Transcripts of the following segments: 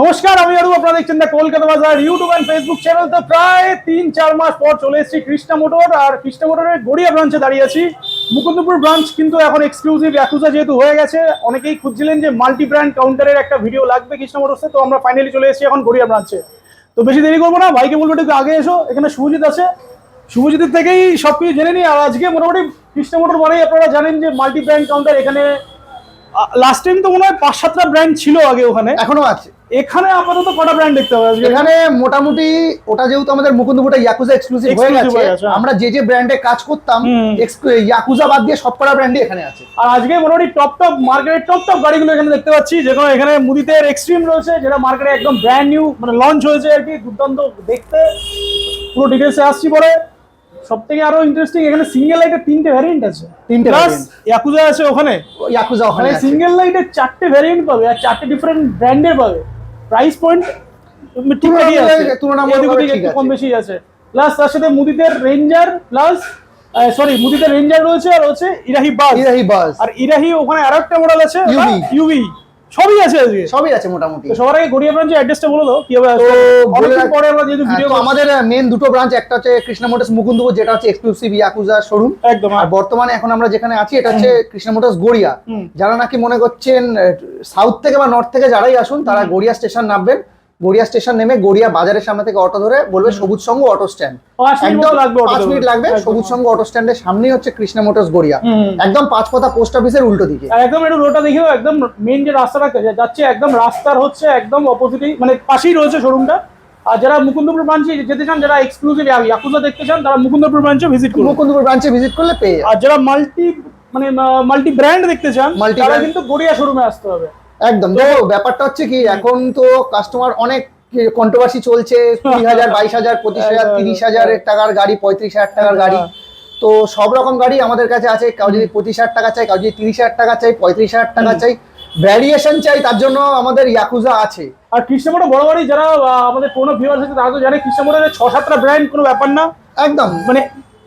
নমস্কার, আমি অরূপ, আপনারা দেখছেন দা কলকাতা বাজার ইউটিউব এন্ড ফেসবুক চ্যানেল তো প্রায় তিন চার মাস পর চলে এসেছি কৃষ্ণা মোটর, আর কৃষ্ণা মোটরের গড়িয়া ব্রাঞ্চে দাঁড়িয়ে আছি। মুকুন্দপুর ব্রাঞ্চ কিন্তু এখন এক্সক্লুসিভ অ্যাকুজা যেহেতু হয়ে গেছে, অনেকেই খুঁজছিলেন যে মাল্টি ব্র্যান্ড কাউন্টারের একটা ভিডিও লাগবে কৃষ্ণা মোটরসে, তো আমরা ফাইনালি চলে এসেছি এখন গড়িয়া ব্রাঞ্চে তো বেশি দেরি করব না, ভাইকে বলব একটু আগে এসো, এখানে শুভজিৎ আছে। শুভজিতের থেকেই সব কিছু জেনে নিই আর আজকে মোটামুটি কৃষ্ণা মোটর মানেই আপনারা জানেন যে মাল্টি ব্র্যান্ড কাউন্টার এখানে লাস্ট টাইম তো মনে হয় পাঁচ সাতটা ব্র্যান্ড ছিল আগে ওখানে। এখনও আছে। এখানে আপাতত কটা ব্র্যান্ড দেখতে আজকে? এখানে মোটামুটি ওটা যেহেতু আমাদের মুকুন্দপুরটা ইয়াকুজা এক্সক্লুসিভ হয়ে গেছে হয়ে। আমরা যে যে ব্র্যান্ডে কাজ করতাম। ইয়াকুজা বাদ দিয়ে সবকটা ব্র্যান্ডই এখানে আছে। আর আজকে মোটামুটি টপ টপ মার্কেটের টপ টপ গাড়িগুলো এখানে দেখতে পাচ্ছি যেখানে এখানে মুদিতের এক্সট্রিম রয়েছে যেটা মার্কেটে একদম ব্র্যান্ড নিউ মানে লঞ্চ হয়েছে আর কি দুর্দান্ত দেখতে। পুরো ডিটেলসে আসছি পরে। সব থেকে আরও ইন্টারেস্টিং এখানে সিঙ্গেল লাইটের তিনটে ভ্যারিয়েন্ট আছে। তিনটে প্লাস। ইয়াকুজা আছে ওখানে। ইয়াকুজা ওখানে মানে সিঙ্গেল লাইটের চারটে ভ্যারিয়েন্ট পাবে আর চারটে ডিফারেন্ট ব্র্যান্ডের পাবে। প্রাইস পয়েন্ট ঠিকঠাকই আছে। তুলনামূলক- একটু কম বেশি আছে। প্লাস তার সাথে মুদিদের রেঞ্জার প্লাস সরি মুদিদের রেঞ্জার রয়েছে আর হচ্ছে ইরাহি বাস ইরাহি বাস আর ইরাহি ওখানে আরেকটা মডেল আছে UV ইউভি সবই আছে আজকে। সবই আছে মোটামুটি। সবার আগে গড়িয়া ব্রাঞ্চের অ্যাড্রেসটা বলে দাও কীভাবে অনেকদিন পরে আমরা যেহেতু হ্যাঁ, ভিডিও আমাদের মেন দুটো ব্রাঞ্চ একটা হচ্ছে কৃষ্ণ মোটরস মুকুন্দপুর যেটা হচ্ছে এক্সক্লুসিভ ইয়াকুজা শোরুম একদম আর বর্তমানে এখন আমরা যেখানে আছি এটা হচ্ছে কৃষ্ণ মোটরস গড়িয়া। যারা নাকি মনে করছেন সাউথ থেকে বা নর্থ থেকে যারাই আসুন তারা গড়িয়া স্টেশন নামবেন। গড়িয়া স্টেশন নেমে গড়িয়া বাজারের সামনে থেকে অটো ধরে বলবে সবুজ সংঘ অটো স্ট্যান্ড। পাঁচ মিনিট একদম লাগবে পাঁচ মিনিট লাগবে একদম। সবুজ সংঘ অটো স্ট্যান্ডের সামনেই হচ্ছে কৃষ্ণ মোটরস গড়িয়া। একদম পাঁচ কথা পোস্ট অফিসের উল্টো দিকে। একদম একটু রোডটা দেখিও একদম মেন যে রাস্তাটা যাচ্ছে একদম রাস্তার হচ্ছে একদম অপোজিটেই মানে পাশেই রয়েছে শোরুমটা আর যারা মুকুন্দপুর ব্রাঞ্চে যেতে চান যারা এক্সক্লুসিভ ইয়াকুজা দেখতে চান তারা মুকুন্দপুর ব্রাঞ্চে ভিজিট করুন। মুকুন্দপুর ব্রাঞ্চে ভিজিট করলে পেয়ে আর যারা মাল্টি মানে মাল্টি ব্র্যান্ড দেখতে চান তারা কিন্তু গড়িয়া শোরুমে আসতে হবে। একদম। দেখো ব্যাপারটা হচ্ছে কি এখন তো কাস্টমার অনেক কন্ট্রোভার্সি চলছে কুড়ি হাজার বাইশ হাজার পঁচিশ হাজার তিরিশ একদম। হাজারের টাকার গাড়ি পঁয়ত্রিশ হাজার টাকার গাড়ি। হ্যাঁ। তো সব রকম গাড়ি আমাদের কাছে আছে কাউ যদি পঁচিশ হাজার টাকা চাই কাউ যদি তিরিশ হাজার টাকা চাই পঁয়ত্রিশ হাজার টাকা চাই ভ্যারিয়েশন চাই তার জন্য আমাদের ইয়াকুজা আছে। আর কৃষ্ণমোড়া বড় বাড়ি যারা আমাদের কোনো ভিউয়ার্স আছে তারা তো জানে কৃষ্ণমোড়ের ছ সাতটা ব্র্যান্ড কোনো ব্যাপার না। একদম। মানে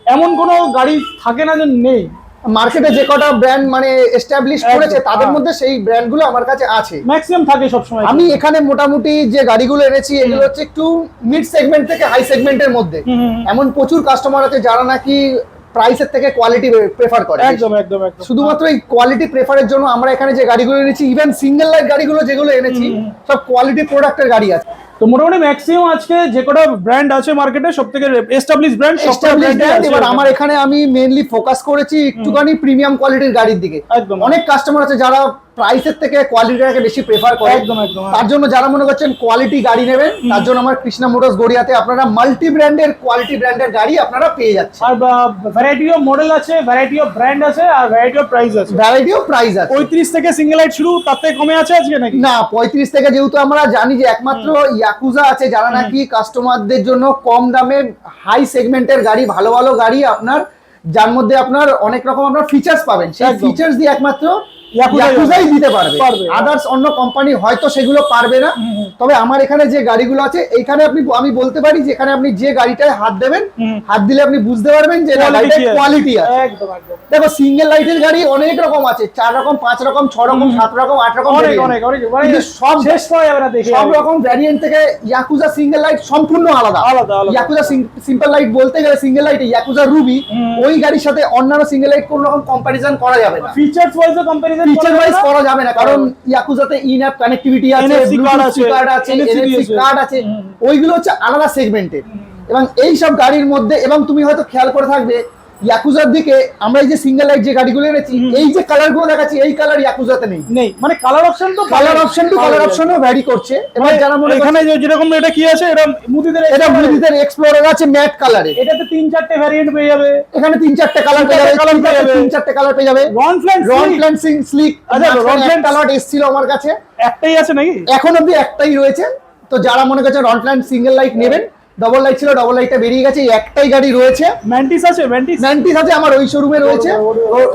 এমন কোনো গাড়ি থাকে না যে নেই। মার্কেটে যে কটা ব্র্যান্ড মানে এস্টাবলিশ করেছে তাদের হ্যাঁ। মধ্যে সেই ব্র্যান্ডগুলো আমার কাছে আছে ম্যাক্সিমাম থাকে সবসময় আমি এখানে মোটামুটি যে গাড়িগুলো এনেছি এগুলো হচ্ছে একটু মিড সেগমেন্ট থেকে হাই সেগমেন্টের মধ্যে। এমন প্রচুর কাস্টমার আছে যারা নাকি প্রাইসের থেকে কোয়ালিটি প্রেফার করে একদম একদম একদম শুধুমাত্র এই কোয়ালিটি প্রেফারের জন্য আমরা এখানে যে গাড়িগুলো এনেছি ইভেন সিঙ্গেল লাইট গাড়িগুলো যেগুলো এনেছি। সব কোয়ালিটি প্রোডাক্টের গাড়ি আছে তো মোটামুটি ম্যাক্সিমাম আজকে যে কটা ব্র্যান্ড আছে মার্কেটে সব থেকে এস্টাবলিশ ব্র্যান্ড এবার আমার এখানে আমি মেইনলি ফোকাস করেছি একটুখানি প্রিমিয়াম কোয়ালিটির গাড়ির দিকে। একদম। অনেক কাস্টমার আছে যারা প্রাইসের থেকে কোয়ালিটিটাকে বেশি প্রেফার করে। একদম একদম হ্যাঁ। তার জন্য যারা মনে করছেন কোয়ালিটি গাড়ি নেবেন তার জন্য আমার কৃষ্ণা মোটরস গড়িয়াতে আপনারা মাল্টি ব্র্যান্ডের কোয়ালিটি ব্র্যান্ডের গাড়ি আপনারা পেয়ে যাচ্ছেন। আর ভ্যারাইটি অফ মডেল আছে ভ্যারাইটি অফ ব্র্যান্ড আছে আর ভ্যারাইটি অফ প্রাইস আছে। ভ্যারাইটি অফ প্রাইস আছে। পঁয়ত্রিশ থেকে সিঙ্গেল লাইট শুরু তার থেকে কমে আছে আজকে নাকি? না পঁয়ত্রিশ থেকে যেহেতু আমরা জানি যে একমাত্র ইয়াকুজা আছে যারা নাকি কাস্টমারদের জন্য কম দামে হাই সেগমেন্টের গাড়ি ভালো ভালো গাড়ি আপনার যার মধ্যে আপনার অনেক রকম আপনার ফিচার্স পাবেন। সেই ফিচার্স দিয়ে একমাত্র ইয়াকুজাই দিতে পারবে। আদার্স অন্য কোম্পানি হয়তো সেগুলো পারবে না। তবে আমার এখানে যে গাড়িগুলো আছে এইখানে আপনি আমি বলতে পারি যে এখানে আপনি যে গাড়িটায় হাত দেবেন হাত দিলে আপনি বুঝতে পারবেন যে? কোয়ালিটি আছে। দেখো সিঙ্গেল লাইটের গাড়ি অনেক রকম আছে। চার রকম পাঁচ রকম ছ রকম সাত রকম আট রকম অনেক অনেক অনেক। মানে সব শেষ সব রকম ভ্যারিয়েন্ট থেকে ইয়াকুজা সিঙ্গেল লাইট সম্পূর্ণ আলাদা। ইয়াকুজা সিম্পল লাইট বলতে গেলে সিঙ্গেল লাইট ইয়াকুজা রুবি ওই গাড়ির সাথে অন্যান্য সিঙ্গেল লাইট কোন রকম কম্পারিজন করা যাবে না। Features wise comparison feature wise করা যাবে না কারণ ইয়াকুজাতে ইন অ্যাপ কানেক্টিভিটি আছে ব্লুটুথ কার্ড আছে। এনএফসি কার্ড আছে ওইগুলো হচ্ছে আলাদা সেগমেন্টের এবং এই সব গাড়ির মধ্যে এবং তুমি হয়তো খেয়াল করে থাকবে ইয়াকুজার দিকে আমরা এই যে সিঙ্গেল লাইট যে গাড়িগুলো এনেছি এই যে কালারগুলো দেখাচ্ছি এই কালার ইয়াকুজাতে নেই। নেই। মানে কালার অপশন তো কালার অপশন টু কালার অপশনও ভ্যারি করছে। এবার যারা মনে এখানে যে- যেরকম এটা কি আছে এটা মুদিদের এটা মুদিদের এক্সপ্লোরার আছে ম্যাট কালারে এটাতে তিন চারটে ভ্যারিয়েন্ট পেয়ে যাবে। এখানে তিন চারটে কালার পেয়ে যাবে। তিন চারটে কালার পেয়ে যাবে। রন ফ্ল্যাট রন প্ল্যান্সিং স্লিক আচ্ছা, Ron Flan- কালার এসেছিল আমার কাছে। একটাই আছে নাকি? এখন অবধি একটাই রয়েছে। তো যারা মনে করছে রন প্ল্যান্ট সিঙ্গেল লাইট নেবেন ডবল লাইট ছিল ডবল লাইটটা বেরিয়ে গেছে একটাই গাড়ি রয়েছে। ম্যান্টিস আছে ম্যান্টিস ম্যান্টিস আছে আমার ওই শোরুমে রয়েছে।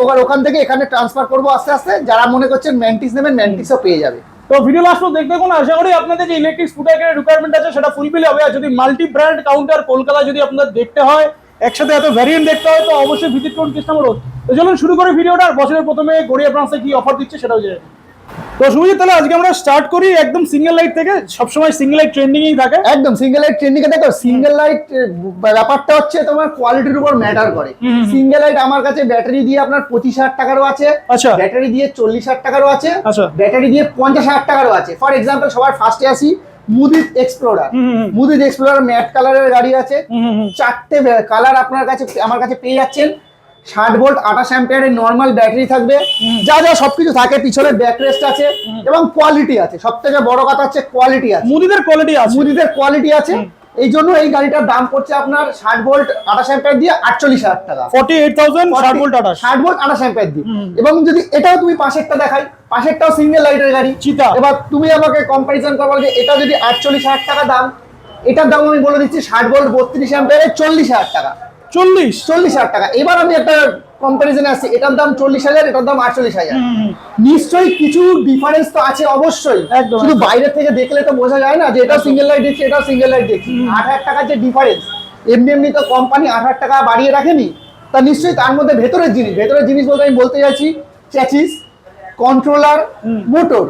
ওখান ওখান থেকে এখানে ট্রান্সফার করব আস্তে আস্তে। যারা মনে করছেন ম্যান্টিস নেবেন ম্যান্টিসও পেয়ে যাবে। তো ভিডিও লাস্ট দেখতে দেখুন আশা করি আপনাদের যে ইলেকট্রিক স্কুটারের রিকোয়ারমেন্ট আছে সেটা ফুলফিল হবে। আর যদি মাল্টি ব্র্যান্ড কাউন্টার কলকাতা যদি আপনাদের দেখতে হয় একসাথে এত ভ্যারিয়েন্ট দেখতে হয় তো অবশ্যই ভিজিট করুন কৃষ্ণমোড় তো চলুন শুরু করে ভিডিওটা আর বছরের প্রথমে গড়িয়া ব্রাঞ্চে কি অফার দিচ্ছে সেটাও জেনে। তো শুভজিৎ তাহলে আজকে আমরা স্টার্ট করি একদম সিঙ্গেল লাইট থেকে সবসময় সিঙ্গেল লাইট ট্রেন্ডিংই থাকে একদম সিঙ্গেল লাইট ট্রেন্ডিং এ দেখো সিঙ্গেল লাইট ব্যাপারটা হচ্ছে তোমার কোয়ালিটির উপর ম্যাটার করে। সিঙ্গেল লাইট আমার কাছে ব্যাটারি দিয়ে আপনার পঁচিশ হাজার টাকারও আছে আচ্ছা। ব্যাটারি দিয়ে চল্লিশ হাজার টাকারও আছে আচ্ছা। ব্যাটারি দিয়ে পঞ্চাশ হাজার টাকারও আছে ফর এক্সাম্পল সবার ফার্স্টে আসি Mudit explorer. Mudit explorer matte কালারের গাড়ি আছে। চারটে কালার আপনার কাছে আমার কাছে পেয়ে যাচ্ছেন ষাট ভোল্ট আঠাশ অ্যাম্পিয়ারের নর্মাল ব্যাটারি থাকবে। যা যা সবকিছু থাকে পিছনে ব্যাক রেস্ট আছে এবং কোয়ালিটি আছে। সব থেকে বড় কথা হচ্ছে কোয়ালিটি আছে। মুদিদের কোয়ালিটি আছে। মুদিদের কোয়ালিটি আছে। এই জন্য এই গাড়িটার দাম পড়ছে আপনার ষাট ভোল্ট আঠাশ অ্যাম্পিয়ার দিয়ে আটচল্লিশ হাজার টাকা। ফর্টি এইট থাউজেন্ড ষাট ভোল্ট আঠাশ। ষাট ভোল্ট আঠাশ অ্যাম্পিয়ার দিয়ে। এবং যদি এটাও তুমি পাশেরটা দেখাই পাশেরটাও সিঙ্গেল লাইটের গাড়ি। চিতা। এবার তুমি আমাকে কম্পারিজন করব যে এটা যদি আটচল্লিশ হাজার টাকা দাম এটার দাম আমি বলে দিচ্ছি ষাট ভোল্ট বত্রিশ অ্যাম্পিয়ারে চল্লিশ হাজার টাকা। চল্লিশ। চল্লিশ হাজার টাকা। এবার আমি একটা কম্পারিজনে আসছি। এটার দাম চল্লিশ হাজার এটার দাম আটচল্লিশ হাজার। নিশ্চয়ই কিছু ডিফারেন্স তো আছে অবশ্যই। শুধু। বাইরে থেকে দেখলে তো বোঝা যায় না যে এটাও সিঙ্গেল লাইট দেখছি এটাও সিঙ্গেল লাইট দেখছি। আট হাজার টাকার যে ডিফারেন্স এমনি এমনি তো কোম্পানি আট হাজার টাকা বাড়িয়ে রাখেনি। তা নিশ্চয়ই তার মধ্যে ভেতরের জিনিস ভেতরের জিনিস বলতে আমি বলতে চাইছি চ্যাচিস কন্ট্রোলার মোটর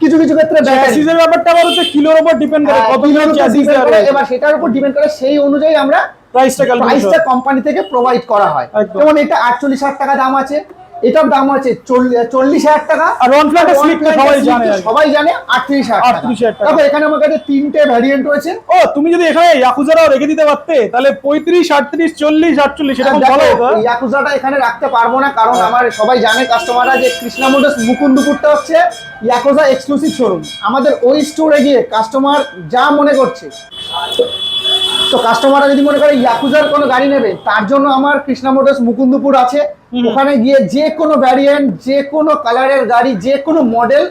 কিছু কিছু ক্ষেত্রে ব্যাটারি ব্যাপারটা আবার হচ্ছে কিলোর উপর ডিপেন্ড করে হ্যাঁ, কত কিলোর উপর চ্যাসিস করে, এবার সেটার উপর ডিপেন্ড করে সেই অনুযায়ী আমরা প্রাইসটা প্রাইসটা কোম্পানি থেকে প্রোভাইড করা হয়। যেমন এটা আটচল্লিশ হাজার টাকা দাম আছে এটার দাম আছে চল্লি- চল্লিশ হাজার টাকা। আর তো Flat এর সবাই জানে সবাই জানে আটত্রিশ হাজার টাকা। 38,000 টাকা। এখানে আমার কাছে তিনটে ভ্যারিয়েন্ট রয়েছে। ও তুমি যদি এখানে ইয়াকুজারাও রেখে দিতে পারতে তাহলে পঁয়ত্রিশ আটত্রিশ চল্লিশ আটচল্লিশ এরকম হ্যাঁ? ইয়াকুজাটা এখানে রাখতে পারব না কারণ আমার সবাই জানে কাস্টমাররা যে কৃষ্ণা মোটরস মুকুন্দপুরটা হচ্ছে ইয়াকুজা এক্সক্লুসিভ শোরুম আমাদের ওই স্টোরে গিয়ে কাস্টমার যা মনে করছে। তো কাস্টমাররা যদি মনে করে ইয়াকুজার কোনো গাড়ি নেবে তার জন্য আমার কৃষ্ণা মোটরস মুকুন্দপুর আছে। ওখানে গিয়ে যে কোনো ভ্যারিয়েন্ট যে কোনো কালারের গাড়ি যে কোনো মডেল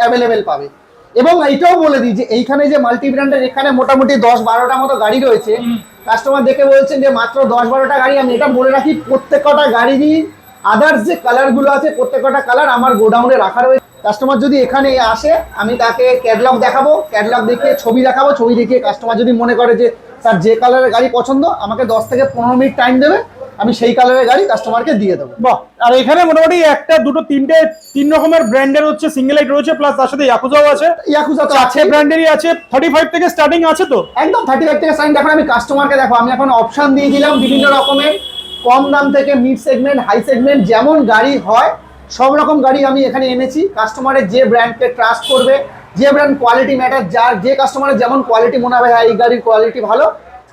অ্যাভেলেবেল পাবে। এবং এইটাও বলে দিই যে এইখানে যে মাল্টি ব্র্যান্ডের এখানে মোটামুটি দশ বারোটা মতো গাড়ি রয়েছে। কাস্টমার দেখে বলছেন যে মাত্র দশ বারোটা গাড়ি আমি এটা বলে রাখি প্রত্যেক কটা গাড়িরই আদার্স যে কালারগুলো আছে প্রত্যেক কটা কালার আমার গোডাউনে রাখা রয়েছে। কাস্টমার যদি এখানে আসে আমি তাকে ক্যাটলগ দেখাবো ক্যাটলগ দেখিয়ে ছবি দেখাবো ছবি দেখিয়ে কাস্টমার যদি মনে করে যে স্যার যে কালারের গাড়ি পছন্দ আমাকে দশ থেকে পনেরো মিনিট টাইম দেবে আমি সেই কালারের গাড়ি কাস্টমারকে দিয়ে দেবো। বাহ আর এখানে মোটামুটি একটা দুটো তিনটে তিন রকমের ব্র্যান্ডের হচ্ছে সিঙ্গেল লাইট রয়েছে প্লাস তার সাথে ইয়াকুজাও আছে। ইয়াকুজা তো আছে ব্র্যান্ডেরই আছে থার্টি ফাইভ থেকে স্টার্টিং আছে তো? একদম থার্টি ফাইভ থেকে সাইন দেখো আমি কাস্টমারকে দেখো আমি এখন অপশন দিয়ে দিলাম বিভিন্ন রকমের কম দাম থেকে মিড সেগমেন্ট হাই সেগমেন্ট যেমন গাড়ি হয় সব রকম গাড়ি আমি এখানে এনেছি। কাস্টমারের যে ব্র্যান্ডকে ট্রাস্ট করবে যে ব্র্যান্ড কোয়ালিটি ম্যাটার যার যে কাস্টমারের যেমন কোয়ালিটি মনে হবে হ্যাঁ এই গাড়ির কোয়ালিটি ভালো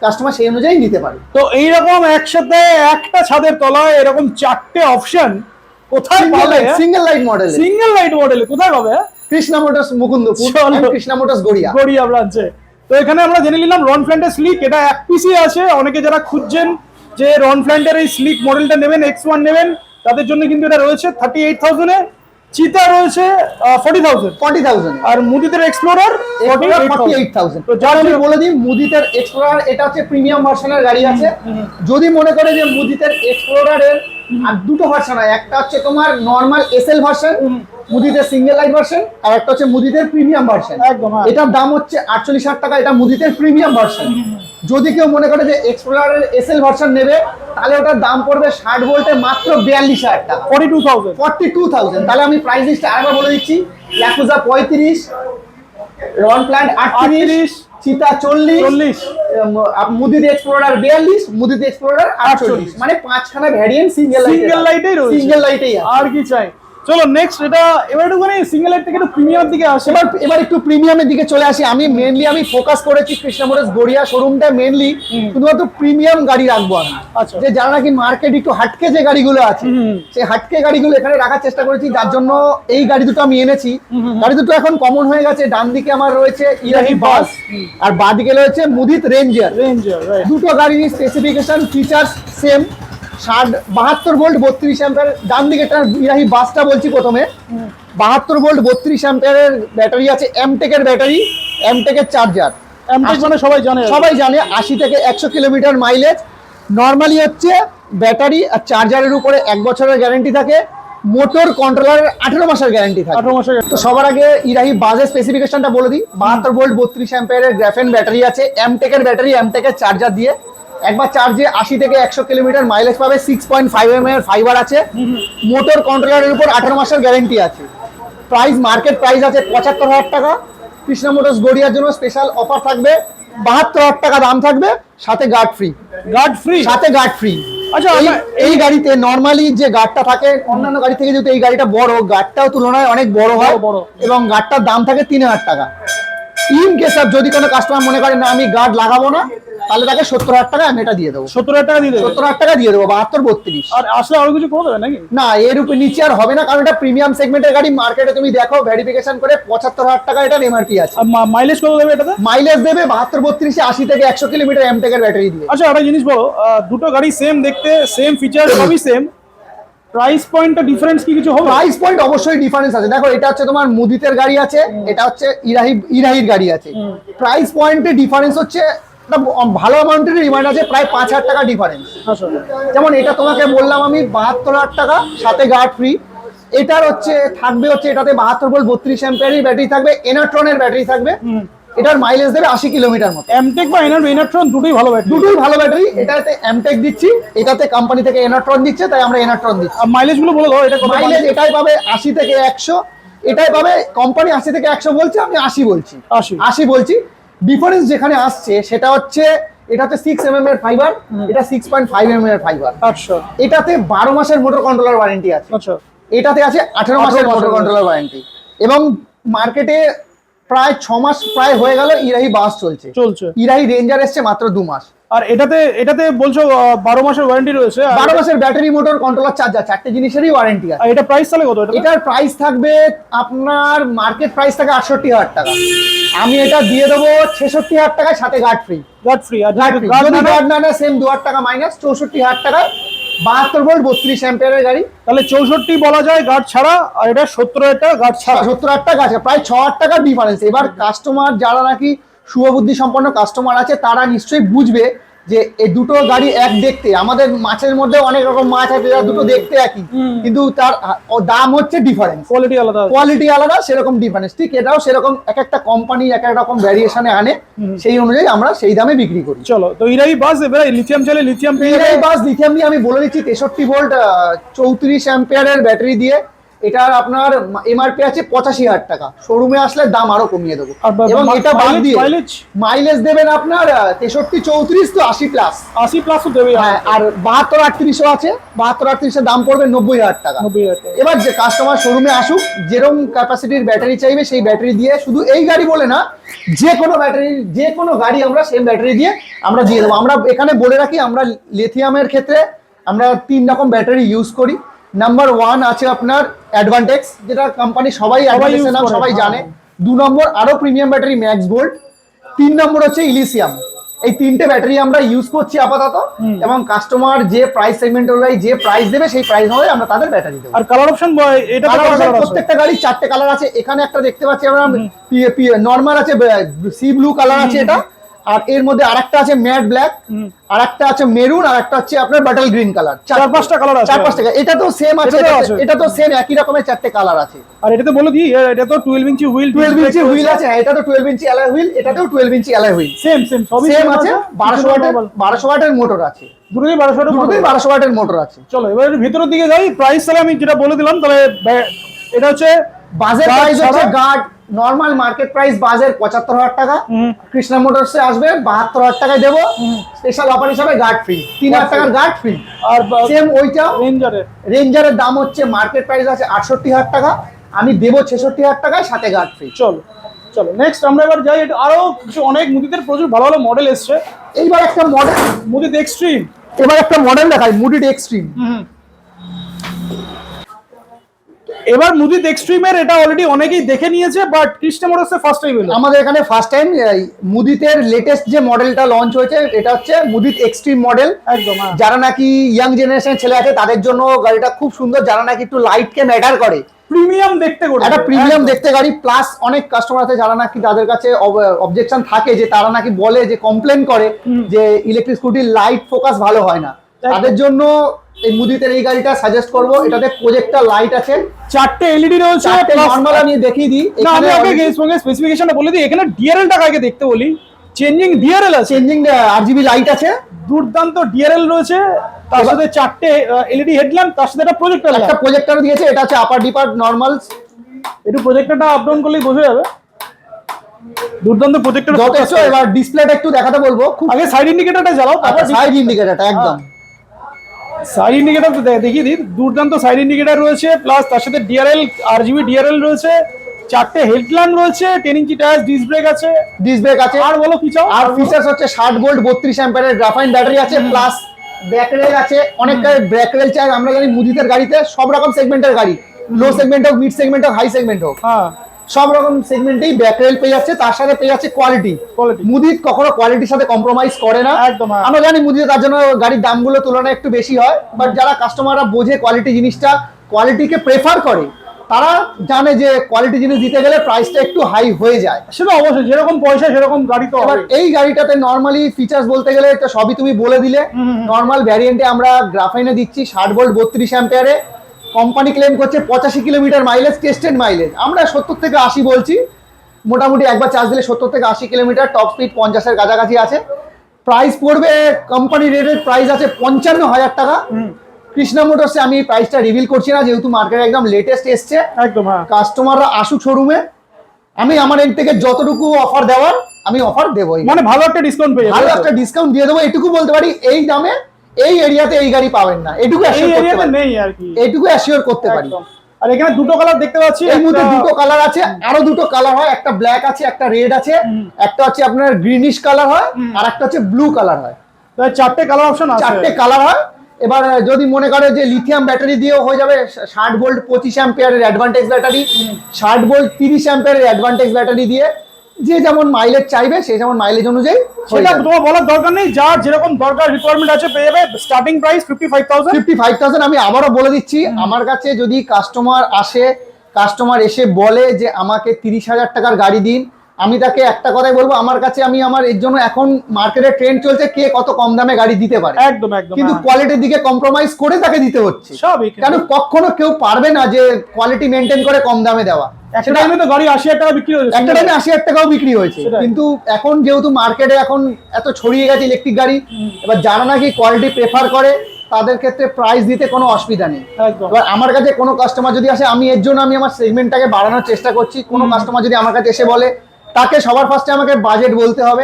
কাস্টমার সেই অনুযায়ী নিতে পারে তো এইরকম একসাথে একটা ছাদের তলায় এরকম চারটে অপশন কোথায় পাবে? Single light model single light মডেলে কোথায় পাবে? Krishna motors Mukundapur Krishna motors Garia. Garia ব্রাঞ্চে তো এখানে আমরা জেনে নিলাম রন ফ্ল্যান্টের স্লিক এটা এক পিসি আছে। অনেকে যারা খুঁজছেন যে রন ফ্ল্যান্টের এই স্লিক মডেলটা নেবেন এক্স ওয়ান নেবেন তাদের জন্য কিন্তু এটা রয়েছে থার্টি এইট থাউজেন্ডে চিতা রয়েছে ফর্টি থাউজেন্ড ফর্টি থাউজেন্ড আর মুদিতের এক্সপ্লোরার ফর্টি এইট থাউজেন্ড তো যার আমি বলে দিই মুদিতের এক্সপ্লোরার এটা হচ্ছে প্রিমিয়াম ভার্সনের গাড়ি আছে। যদি মনে করে যে মুদিতের এক্সপ্লোরারের আর দুটো ভার্সন হয়। একটা হচ্ছে তোমার নর্মাল এসএল ভার্সন মুদিতে সিঙ্গেল লাইট ভার্সন আর একটা হচ্ছে মুদিতের প্রিমিয়াম ভার্সন একদম, হ্যাঁ। এটার দাম হচ্ছে আটচল্লিশ হাজার টাকা এটা মুদিতের প্রিমিয়াম ভার্সন যদি কেউ মনে করে যে এক্সপ্লোরারের এসএল ভার্সন নেবে তাহলে ওটার দাম পড়বে ষাট ভোল্টে মাত্র বিয়াল্লিশ হাজার টাকা। Forty two thousand forty two thousand তাহলে আমি প্রাইস লিস্টটা আরেকবার বলে দিচ্ছি। ইয়াকুজা পঁয়ত্রিশ রন প্ল্যান্ট আটত্রিশ 38, চিতা চল্লিশ চল্লিশ। মুদিত এক্সপ্লোরার বিয়াল্লিশ মুদিত এক্সপ্লোরার আটচল্লিশ। মানে পাঁচখানা ভ্যারিয়েন্ট সিঙ্গেল সিঙ্গেল লাইটেই। সিঙ্গেল লাইটেই আর কি চাই? চলো নেক্সট এটা এবার একটুখানি সিঙ্গেল লাইট থেকে একটু প্রিমিয়াম দিকে আসে। এবার এবার একটু প্রিমিয়ামের দিকে চলে আসি। আমি মেনলি আমি ফোকাস করেছি কৃষ্ণ মোটরস গড়িয়া শোরুমটা মেনলি শুধুমাত্র প্রিমিয়াম গাড়ি রাখব আমি। আচ্ছা। যে যারা নাকি মার্কেট একটু হাটকে যে গাড়িগুলো আছে। সেই হাটকে গাড়িগুলো এখানে রাখার চেষ্টা করেছি। যার জন্য এই গাড়ি দুটো আমি এনেছি। গাড়ি দুটো এখন কমন হয়ে গেছে। ডান দিকে আমার রয়েছে ইরাহি বাস আর বাঁ দিকে রয়েছে মুদিত রেঞ্জার রেঞ্জার দুটো গাড়ির স্পেসিফিকেশন ফিচার্স সেম ষাট বাহাত্তর ভোল্ট বত্রিশ অ্যাম্পিয়ার ডান দিকে ইরাহি বাসটা বলছি প্রথমে। বাহাত্তর ভোল্ট বত্রিশ অ্যাম্পিয়ারের ব্যাটারি আছে এমটেকের ব্যাটারি এমটেকের চার্জার এমটেক মানে সবাই জানে। সবাই জানে। আশি থেকে একশো কিলোমিটার মাইলেজ নর্মালি হচ্ছে ব্যাটারি আর চার্জারের উপরে এক বছরের গ্যারেন্টি থাকে। মোটর কন্ট্রোলারের আঠেরো মাসের গ্যারান্টি থাকে। আঠেরো মাসের তো সবার আগে ইরাহি বাজের স্পেসিফিকেশনটা বলে দিই। বাহাত্তর ভোল্ট বত্রিশ অ্যাম্পিয়ারের গ্রাফেন ব্যাটারি আছে এমটেকের ব্যাটারি এমটেকের চার্জার দিয়ে। একবার চার্জে আশি থেকে একশো কিলোমিটার মাইলেজ পাবে সিক্স পয়েন্ট ফাইভ এম এর ফাইবার আছে। মোটর কন্ট্রোলারের উপর আঠারো মাসের গ্যারেন্টি আছে। প্রাইস মার্কেট প্রাইস আছে পঁচাত্তর হাজার টাকা। কৃষ্ণা মোটরস গড়িয়ার জন্য স্পেশাল অফার থাকবে। বাহাত্তর হাজার টাকা দাম থাকবে সাথে গার্ড ফ্রি গার্ড ফ্রি সাথে গার্ড ফ্রি আচ্ছা, এই গাড়িতে নর্মালি যে গার্ডটা থাকে অন্যান্য গাড়ি থেকে যেহেতু এই গাড়িটা বড় গার্ডটাও তুলনায় অনেক বড় হয় বড়। এবং গার্ডটার দাম থাকে তিন হাজার টাকা। ইন কেস যদি কোনো কাস্টমার মনে করে না আমি গার্ড লাগাবো না তাহলে তাকে সত্তর হাজার টাকা আমি এটা দিয়ে দেবো। সত্তর হাজার টাকা দিয়ে দেবে? সত্তর হাজার টাকা দিয়ে দেবো বাহাত্তর বত্রিশ। আর আসলে আরও কিছু করে দেবে নাকি? না এর উপরে নিচে আর হবে না কারণ এটা প্রিমিয়াম সেগমেন্টের গাড়ি। মার্কেটে তুমি দেখো ভেরিফিকেশন করে পঁচাত্তর হাজার টাকা এটার এমআরপি আছে। মাইলেজ কত দেবে এটাতে? মাইলেজ দেবে বাহাত্তর বত্রিশে আশি থেকে একশো কিলোমিটার এমটেকের ব্যাটারি দিয়ে। আচ্ছা একটা জিনিস বলো দুটো গাড়ি সেম দেখতে সেম ফিচার সবই সেম প্রাইস পয়েন্টটা ডিফারেন্স কি কিছু হবে? প্রাইস পয়েন্ট অবশ্যই ডিফারেন্স আছে। দেখো এটা হচ্ছে তোমার মুদিতের গাড়ি আছে এটা হচ্ছে ইরাহি ইরাহির গাড়ি আছে। প্রাইস পয়েন্টে ডিফারেন্স হচ্ছে ভালো অ্যামাউন্টের রিমাইন্ড আছে প্রায় পাঁচ হাজার টাকা ডিফারেন্স আচ্ছা। যেমন এটা তোমাকে বললাম আমি বাহাত্তর হাজার টাকা সাথে গার্ড ফ্রি এটার হচ্ছে থাকবে হচ্ছে এটাতে বাহাত্তর ভোল্ট বত্রিশ অ্যাম্পিয়ারের ব্যাটারি থাকবে এনাট্রনের ব্যাটারি থাকবে। এটার মাইলেজ দেবে আশি কিলোমিটার মতো। এমটেক বা এনার এনারট্রন দুটোই ভালো ব্যাটারি দুটোই ভালো ব্যাটারি এটাতে এমটেক দিচ্ছি এটাতে কোম্পানি থেকে এনাট্রন দিচ্ছে তাই আমরা এনাট্রন দিচ্ছি। আর মাইলেজগুলো বলে দাও এটা মাইলেজ এটাই পাবে আশি থেকে একশো এটাই পাবে কোম্পানি আশি থেকে একশো বলছে আমি আশি বলছি। আশি। আশি বলছি। ডিফারেন্স যেখানে আসছে সেটা হচ্ছে এটা হচ্ছে সিক্স এম এর ফাইবার এটা সিক্স পয়েন্ট ফাইভ এম এর ফাইবার আচ্ছা। এটাতে বারো মাসের মোটর কন্ট্রোলার ওয়ারেন্টি আছে। আচ্ছা। এটাতে আছে আঠেরো মাসের মোটর কন্ট্রোলার ওয়ারেন্টি এবং মার্কেটে প্রায় ছ মাস প্রায় হয়ে গেল ইরাহি বাস চলছে। চলছে। ইরাহি রেঞ্জার এসছে মাত্র দু মাস। আর এটাতে এটাতে বলছো বারো মাসের ওয়ারেন্টি রয়েছে বারো মাসের ব্যাটারি মোটর কন্ট্রোলার চার্জার চারটে জিনিসেরই ওয়ারেন্টি আছে। আর এটা প্রাইস তাহলে কত? এটা এটার প্রাইস থাকবে আপনার মার্কেট প্রাইস থাকে আটষট্টি হাজার টাকা। আমি এটা দিয়ে দেবো ছেষট্টি হাজার টাকায় সাথে গার্ড ফ্রি গার্ড ফ্রি আর গার্ড ফ্রি যদি না না সেম দু হাজার টাকা মাইনাস চৌষট্টি হাজার টাকায় বাহাত্তর ভোল্ট বত্রিশ অ্যাম্পিয়ারের গাড়ি। তাহলে চৌষট্টি বলা যায় গার্ড ছাড়া আর এটা সত্তর হাজার গার্ড ছাড়া। সত্তর হাজার টাকা আছে প্রায় ছ হাজার টাকার ডিফারেন্স এবার কাস্টমার যারা নাকি শুভবুদ্ধি সম্পন্ন কাস্টমার আছে তারা নিশ্চয়ই বুঝবে যে এই দুটো গাড়ি এক দেখতে আমাদের মাছের মধ্যে অনেক রকম মাছ আছে যারা দুটো দেখতে একই। কিন্তু তার দাম হচ্ছে ডিফারেন্স কোয়ালিটি আলাদা কোয়ালিটি আলাদা সেরকম ডিফারেন্স ঠিক এটাও সেরকম এক একটা কোম্পানি এক এক রকম ভ্যারিয়েশনে আনে সেই অনুযায়ী আমরা সেই দামে বিক্রি করি। চলো তো ইরাই বাস এবার লিথিয়াম চাইলে লিথিয়াম যাবে। বাস লিথিয়াম নিয়ে আমি বলে দিচ্ছি তেষট্টি ভোল্ট চৌত্রিশ অ্যাম্পিয়ারের ব্যাটারি দিয়ে এটার আপনার এমআরপি আছে পঁচাশি হাজার টাকা। শোরুমে আসলে দাম আরও কমিয়ে দেবো। এবং এটা বাদ দিয়ে মাইলেজ দেবেন আপনার তেষট্টি চৌত্রিশ তো আশি প্লাস আশি প্লাস দেবে হ্যাঁ আর বাহাত্তর আটত্রিশও আছে। বাহাত্তর আটত্রিশের দাম পড়বে নব্বই হাজার টাকা। নব্বই হাজার টাকা। এবার যে কাস্টমার শোরুমে আসুক যেরকম ক্যাপাসিটির ব্যাটারি চাইবে সেই ব্যাটারি দিয়ে শুধু এই গাড়ি বলে না যে কোনো ব্যাটারি যে কোনো গাড়ি আমরা সেম ব্যাটারি দিয়ে আমরা দিয়ে দেবো। আমরা এখানে বলে রাখি আমরা লিথিয়ামের ক্ষেত্রে আমরা তিন রকম ব্যাটারি ইউজ করি। নাম্বার ওয়ান আছে আপনার অ্যাডভান্টেক্স যেটা কোম্পানি সবাই এর নাম সবাই হ্যাঁ। জানে। দু নম্বর আরও প্রিমিয়াম ব্যাটারি ম্যাক্স ভোল্ট তিন নম্বর হচ্ছে ইলিসিয়াম এই তিনটে ব্যাটারি আমরা ইউজ করছি আপাতত এবং কাস্টমার যে প্রাইস সেগমেন্ট অনুযায়ী যে প্রাইস দেবে সেই প্রাইস অনুযায়ী আমরা তাদের ব্যাটারি দেবো। আর কালার অপশন এটা। প্রত্যেকটা গাড়ি চারটে কালার আছে। এখানে একটা দেখতে পাচ্ছি আমরা নর্মাল আছে সি ব্লু কালার আছে এটা। আর এর মধ্যে আরেকটা আছে ম্যাট ব্ল্যাক আর একটা আছে মেরুন আর একটা হচ্ছে আপনার বাটল গ্রিন কালার। চার পাঁচটা কালার আছে। চার পাঁচটা এটা তো সেম আছে এটা- তো সেম একই রকমের চারটে কালার আছে। আর এটাতে বলে দিই এটা তো twelve inch wheel twelve inch wheel আছে হ্যাঁ, এটা তো টুয়েলভ ইঞ্চি অ্যালয় হুইল এটাতেও twelve inch alloy wheel same same সবই সেম আছে বারোশো ওয়াটের বারোশো ওয়াটের মোটর আছে। দুটোই বারোশো দুটোতেই বারোশো ওয়াটের মোটর আছে। চলো এবার ভিতরের দিকে যাই প্রাইস তাহলে আমি যেটা বলে দিলাম তাহলে এটা হচ্ছে বাজেট প্রাইস হচ্ছে গার্ড নর্মাল মার্কেট প্রাইস বাজার পঁচাত্তর হাজার টাকা। কৃষ্ণা মোটরসে আসবে বাহাত্তর হাজার টাকায় দেবো। স্পেশাল অফার হিসাবে গার্ড ফ্রি তিন হাজার টাকার গার্ড ফ্রি আর সেম ওইটা। রেঞ্জারের রেঞ্জারের দাম হচ্ছে মার্কেট প্রাইস আছে আটষট্টি হাজার টাকা। আমি দেবো ছেষট্টি হাজার টাকায় সাথে গার্ড ফ্রি চলো চলো নেক্সট আমরা এবার যাই। আরও কিছু অনেক মুদিদের প্রচুর ভালো ভালো মডেল এসছে। এইবার একটা মডেল মুদিত এক্সট্রিম এবার একটা মডেল দেখাই মুডিড এক্সট্রিম এবার মুদিত এক্সট্রিমের এটা অলরেডি অনেকেই দেখে নিয়েছে বাট কৃষ্ণ মোটরসে ফার্স্ট টাইম এলো। আমাদের এখানে ফার্স্ট টাইম মুদিতের লেটেস্ট যে মডেলটা লঞ্চ হয়েছে এটা হচ্ছে মুদিত এক্সট্রিম মডেল একদম হ্যাঁ। যারা নাকি ইয়াং জেনারেশন ছেলে আছে তাদের জন্য গাড়িটা খুব সুন্দর যারা নাকি একটু লাইট কে ম্যাটার করে। প্রিমিয়াম দেখতে করে একটা প্রিমিয়াম দেখতে গাড়ি প্লাস অনেক কাস্টমার আছে যারা নাকি তাদের কাছে অবজেকশন থাকে যে তারা নাকি বলে যে কমপ্লেন করে যে ইলেকট্রিক স্কুটির লাইট ফোকাস ভালো হয় না। তাদের জন্য এই মুদিতের এই গাড়িটা সাজেস্ট করব। এটাতে প্রজেক্টর লাইট আছে। চারটে এলইডি রয়েছে চারটে plus- নর্মাল আমি দেখিয়ে দিই। না আমি আগে সঙ্গে স্পেসিফিকেশনটা বলে দিই। এখানে ডিআরএল টাকা আগে দেখতে বলি? চেঞ্জিং ডিআরএল আছে। চেঞ্জিং আরজিবি লাইট আছে। দুর্দান্ত ডিআরএল রয়েছে। তার সাথে চারটে এলইডি হেডল্যাম্প তার সাথে একটা প্রজেক্টর একটা প্রজেক্টর দিয়েছে এটা হচ্ছে আপার ডিপার নর্মাল একটু প্রজেক্টরটা আপ ডাউন করলেই বোঝা যাবে। দুর্দান্ত প্রজেক্টর যথেষ্ট এবার ডিসপ্লেটা একটু দেখাতে বলব। আগে সাইড ইন্ডিকেটরটা জ্বালাও তারপর সাইড ইন্ডিকেটরটা একদম। সাইড ইন্ডিকেটর দেখিয়ে দিই দুর্দান্ত সাইড ইন্ডিকেটর রয়েছে প্লাস তার সাথে ডিআরএল আর জিবি ডিআরএল রয়েছে চারটে হেডল্যাম্প রয়েছে ten inch tyre disc brake আছে। ডিস ব্রেক আছে। আর বলো কি চাও? আর ফিচার্স হচ্ছে ষাট ভোল্ট বত্রিশ অ্যাম্পারের গ্রাফাইন ব্যাটারি আছে প্লাস ব্যাক রেল আছে অনেক ব্যাক রেল চাই আমরা জানি মুদিতের গাড়িতে সব রকম সেগমেন্টের গাড়ি। লো সেগমেন্ট হোক মিড সেগমেন্ট হোক হাই সেগমেন্ট হোক। হ্যাঁ। সব রকম সেগমেন্টেই ব্যাক রেল পেয়ে যাচ্ছে তার সাথে পেয়ে যাচ্ছে কোয়ালিটি। মুদিত কখনো কোয়ালিটির সাথে কম্প্রোমাইজ করে না। একদম, হ্যাঁ। আমরা জানি মুদিতে তার জন্য গাড়ির দামগুলো তুলনায় একটু বেশি হয় বাট যারা কাস্টমাররা বোঝে কোয়ালিটি জিনিসটা কোয়ালিটিকে প্রেফার করে তারা জানে যে কোয়ালিটি জিনিস দিতে গেলে প্রাইসটা একটু হাই হয়ে যায়। সেটা অবশ্যই যেরকম পয়সা সেরকম গাড়ি তো এবার এই গাড়িটাতে নর্মালি ফিচার্স বলতে গেলে এটা সবই তুমি বলে দিলে। নর্মাল ভ্যারিয়েন্টে আমরা গ্রাফাইনে দিচ্ছি ষাট ভোল্ট বত্রিশ অ্যাম্পিয়ারে কোম্পানি ক্লেম করছে পঁচাশি কিলোমিটার মাইলেজ টেস্টেড মাইলেজ আমরা সত্তর থেকে আশি বলছি। মোটামুটি একবার চার্জ দিলে সত্তর থেকে আশি কিলোমিটার টপ স্পিড পঞ্চাশের কাছাকাছি আছে। প্রাইস পড়বে কোম্পানি রেটের প্রাইস আছে পঞ্চান্ন হাজার টাকা। কৃষ্ণা মোটরসে আমি প্রাইসটা রিভিল করছি না যেহেতু মার্কেটে একদম লেটেস্ট এসছে। একদম হ্যাঁ। কাস্টমাররা আসুক শোরুমে আমি আমার এন্ড থেকে যতটুকু অফার দেওয়ার আমি অফার দেবই। মানে ভালো একটা ডিসকাউন্ট পেয়ে ভালো একটা ডিসকাউন্ট দিয়ে দেবো এটুকু বলতে পারি এই দামে এই এরিয়াতে এই গাড়ি পাবেন না। এটুকু এই অ্যাসিওর করতে এরিয়াতে পারি। নেই আর কি। এইটুকু অ্যাসিওর করতে পারি। আর এখানে দুটো কালার দেখতে পাচ্ছি এর মধ্যে দুটো কালার আছে আরও দুটো কালার হয় একটা ব্ল্যাক আছে একটা রেড আছে একটা হচ্ছে আপনার গ্রিনিশ কালার হয় আর একটা হচ্ছে ব্লু কালার হয়। চারটে কালার অপশন আছে। চারটে কালার হয়। এবার যদি মনে করে যে লিথিয়াম ব্যাটারি দিয়েও হয়ে যাবে ষাট ভোল্ট পঁচিশ অ্যাম্পিয়ারের অ্যাডভান্টেজ ব্যাটারি ষাট ভোল্ট তিরিশ অ্যাম্পিয়ারের অ্যাডভান্টেজ ব্যাটারি দিয়ে যে যেমন মাইলেজ চাইবে সেই যেমন মাইলেজ অনুযায়ী সেটা। তোমার বলার দরকার নেই যার যেরকম দরকার রিকোয়ারমেন্ট আছে পেয়ে যাবে। Starting price fifty five thousand fifty five thousand আমি আবারও বলে দিচ্ছি আমার কাছে যদি কাস্টমার আসে কাস্টমার এসে বলে যে আমাকে তিরিশ হাজার টাকার গাড়ি দিন আমি তাকে একটা কথাই বলব আমার কাছে আমি আমার এর জন্য এখন মার্কেটে ট্রেন্ড চলছে কে কত কম দামে গাড়ি দিতে পারে। একদম একদম কিন্তু হ্যাঁ। কোয়ালিটির দিকে কম্প্রোমাইজ করে তাকে দিতে হচ্ছে। সবই কেন কখনো কেউ পারবে না যে কোয়ালিটি মেনটেন করে কম দামে দেওয়া। একটা টাইমে তো গাড়ি আশি হাজার টাকা বিক্রি হয়েছে। একটা টাইমে আশি হাজার টাকাও বিক্রি হয়েছে। কিন্তু এখন যেহেতু মার্কেটে এখন এত ছড়িয়ে গেছে ইলেকট্রিক গাড়ি এবার যারা নাকি কোয়ালিটি প্রেফার করে তাদের ক্ষেত্রে প্রাইস দিতে কোনো অসুবিধা নেই। এবার আমার কাছে কোনো কাস্টমার যদি আসে আমি এর জন্য আমি আমার সেগমেন্টটাকে বাড়ানোর চেষ্টা করছি। কোনো কাস্টমার যদি আমার কাছে এসে বলে তাকে সবার ফার্স্টে আমাকে বাজেট বলতে হবে।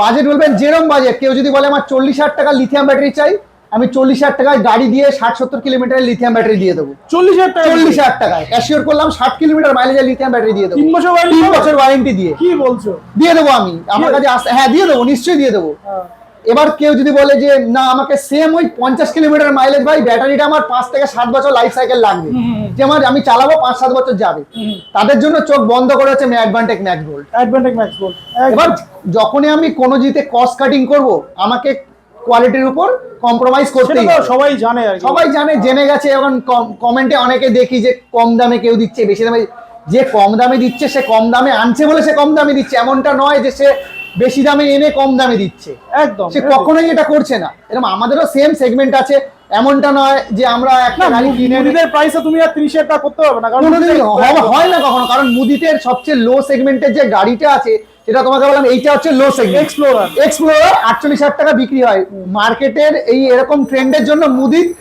বাজেট বলবেন যেরম বাজেট কেউ যদি বলে আমার চল্লিশ হাজার টাকা লিথিয়াম ব্যাটারি চাই আমি চল্লিশ হাজার টাকায় গাড়ি দিয়ে ষাট সত্তর কিলোমিটারের লিথিয়াম ব্যাটারি দিয়ে দেবো। চল্লিশ হাজার টাকা চল্লিশ হাজার টাকায়। অ্যাসিওর করলাম ষাট কিলোমিটার মাইলেজের লিথিয়াম ব্যাটারি দিয়ে দেবো। তিন বছর তিন বছর ওয়ারেন্টি দিয়ে। কি বলছো? দিয়ে দেবো আমি। আমার কাছে হ্যাঁ দিয়ে দেবো নিশ্চয়ই দিয়ে দেবো। হ্যাঁ। এবার কেউ যদি বলে যে না আমাকে সেম ওই পঞ্চাশ কিলোমিটার মাইলেজ ভাই ব্যাটারিটা আমার পাঁচ থেকে সাত বছর লাইফ সাইকেল লাগবে। যে আমার আমি চালাবো পাঁচ সাত বছর যাবে। তাদের জন্য চোখ বন্ধ করে হচ্ছে Advantage Max volt Advantage Max বল এবার যখনই আমি কোনো জিতে কস্ট কাটিং করব আমাকে কোয়ালিটির উপর কম্প্রোমাইজ হবে। সবাই জানে সবাই জানে জেনে গেছে এখন কমেন্টে অনেকে দেখি যে কম দামে কেউ দিচ্ছে বেশি দামে যে কম দামে দিচ্ছে সে কম দামে আনছে বলে সে কম দামে দিচ্ছে। এমনটা নয় যে সে বেশি দামে এনে কম দামে দিচ্ছে। একদম সে কখনোই এটা করছে না। এরকম আমাদেরও সেম সেগমেন্ট আছে। এমনটা নয় যে আমরা একটা গাড়ি কিনে মুদিদের প্রাইসে তুমি আর তিরিশ হাজার টাকা করতে পারবে না কারণ মুদিদের- হয়- হয় না কখনো কারণ মুদিতের সবচেয়ে লো সেগমেন্টের যে গাড়িটা আছে সেটা তোমাকে বললাম এইটা হচ্ছে লো সেগমেন্ট এক্সপ্লোরার এক্সপ্লোরার আটচল্লিশ হাজার টাকা বিক্রি হয়। মার্কেটের এই এরকম ট্রেন্ডের জন্য মুদিত